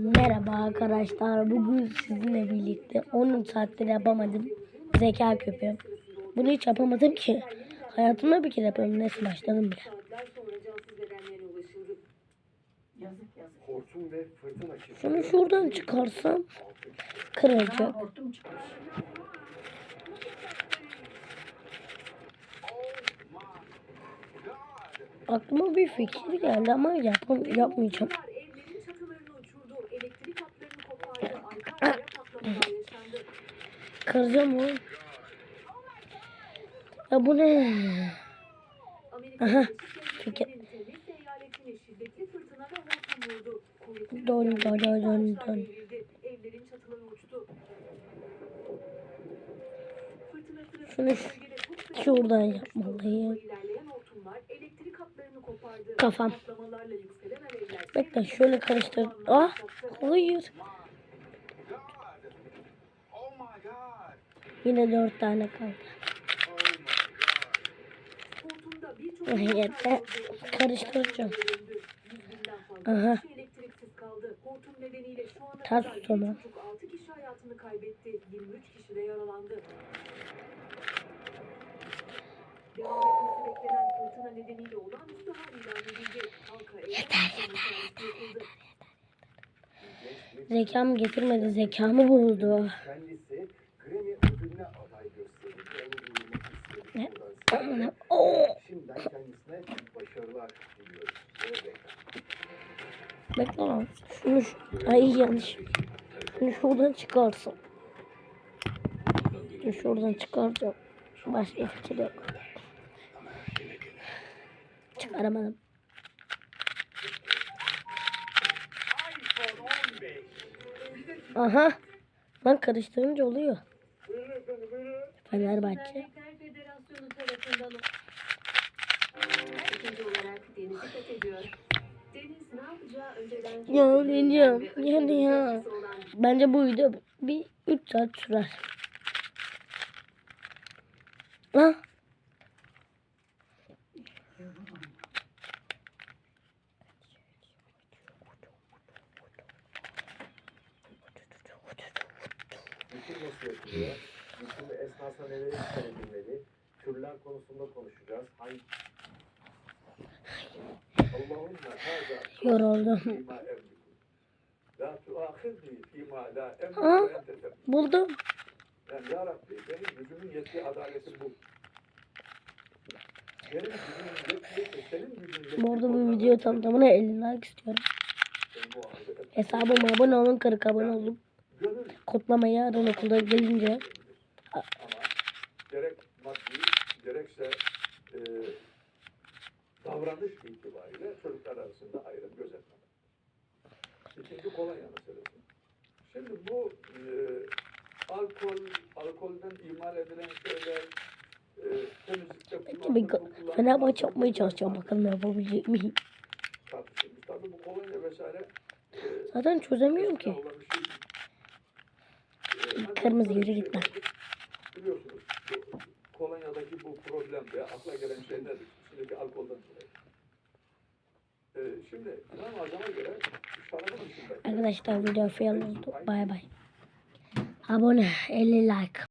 Merhaba arkadaşlar. Bugün sizinle birlikte 10 saattir yapamadım. Zeka köpeğim. Bunu hiç yapamadım ki. Hayatımda bir kere yapıyorum. Neyse başladım bile. Şunu şuradan çıkarsam çıkmış. Aklıma bir fikir geldi ama yapam yapmayacağım. Rüzgarla dön, dön, dön, ağaçlar dön. devrildi. Evlerin çatıları uçtu. Fırtına sırasında Şunu şuradan yapmalıyım. Kafam. Bekle şöyle karıştır. Ah hayır. Yine dört tane kaldı. Yeter. Karıştıracağım. Aha. Ters kadar bir sonu. çocuk 6 kişi hayatını kaybetti. 23 kişi de yaralandı. Devam etmesi beklenen fırtına nedeniyle olağanüstü hal ilan edildi. Halka yeter yeter yeter. Zekam getirmedi. Zekamı buldu. Başarılar diliyoruz. Bekle lan. Şunu şu- Ay yanlış. Şunu şuradan çıkarsın. Şunu şuradan çıkaracağım. Başka fikir yok. Çıkaramadım. Aha. Lan karıştırınca oluyor. Fenerbahçe. Federasyonu tarafından Ya kesin öleceğim. Yani ya. Bence bu video bir 3 saat sürer. Ha? Türler konusunda konuşacağız. Hangi ente tebrik. Buldum. Yani bu. Video tam tamına 50 like istiyorum. Hesabıma abone olun 40 abone olun. Kodlama yarın okulda gelince. ama gerek maddi gerekse e, davranış itibariyle çocuklar arasında ayrım gözetmemek. İkinci kolonya meselesi. Şimdi bu e, alkol, alkolden imal edilen şeyler, e, temizlikte kullanılan- Fenerbahçe yapmaya çalışacağım bakalım yapabilecek miyim? tartışılmış. Tabii bu kolonya vesaire e, Zaten çözemiyorum ki. şey. E, Kırmızı yürü git lan. Biliyorsunuz kolonyadaki bu problem ve akla gelen şey nedir? Şimdiki alkolden dolayı. Dışında Arkadaşlar video fail oldu. Bay bay. Abone 50 like.